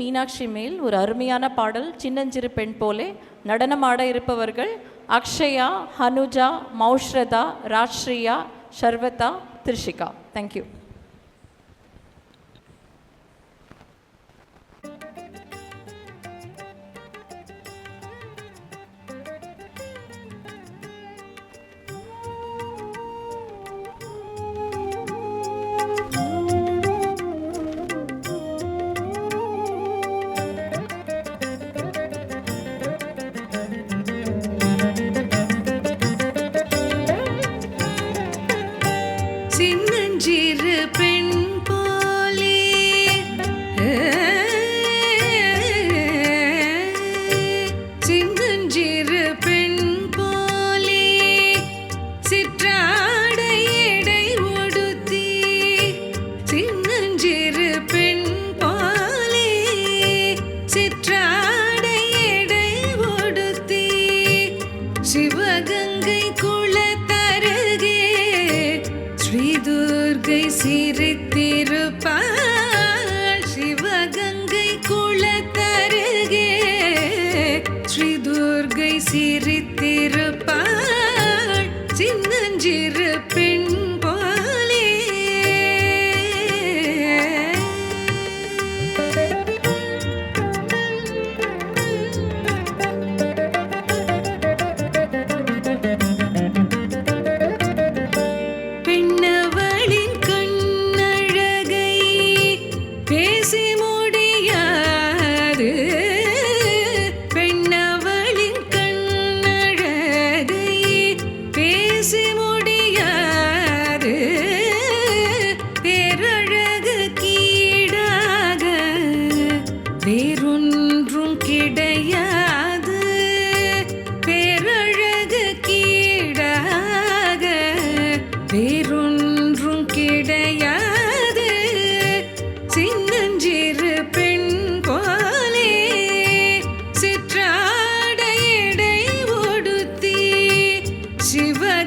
மீனாட்சி மேல் ஒரு அருமையான பாடல் சின்னஞ்சிறு பெண் போலே நடனமாட இருப்பவர்கள் அக்ஷயா ஹனுஜா மௌஷ்ரதா ராஷ்ரியா ஷர்வதா திரிஷிகா. தேங்க்யூ இருப்பே சிரித்திருப்பார்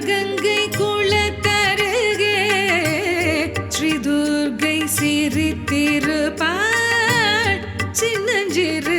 கங்கை குளத்தருகே ஸ்ரீதுர்கை சிரித்திருப்பாள் சின்னஞ்சிறு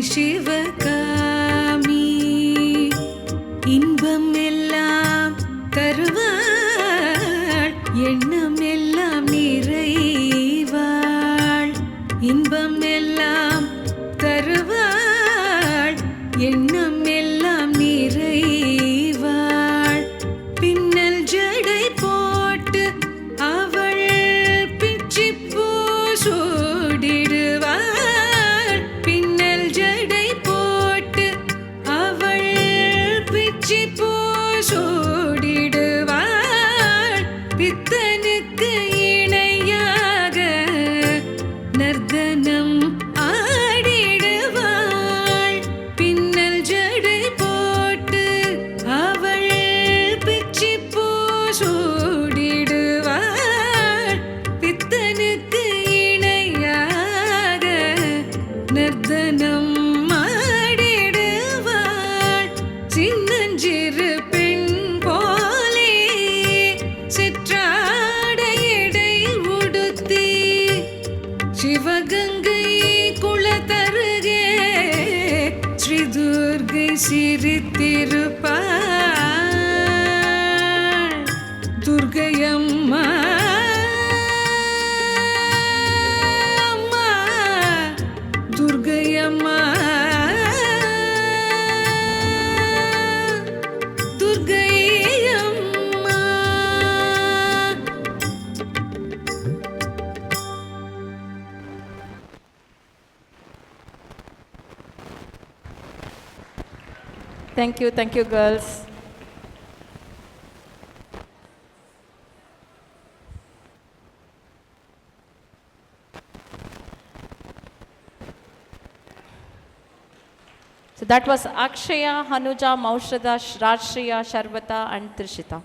சிவகாமி. இன்பம் Sivaganga குளத்தருகே ஸ்ரீதுர்கை சிரித்திருப்பார் Thank you, thank you, girls. So that was Akshaya, Hanuja, Maushada, Rajshriya, Sharvata, and Trishita.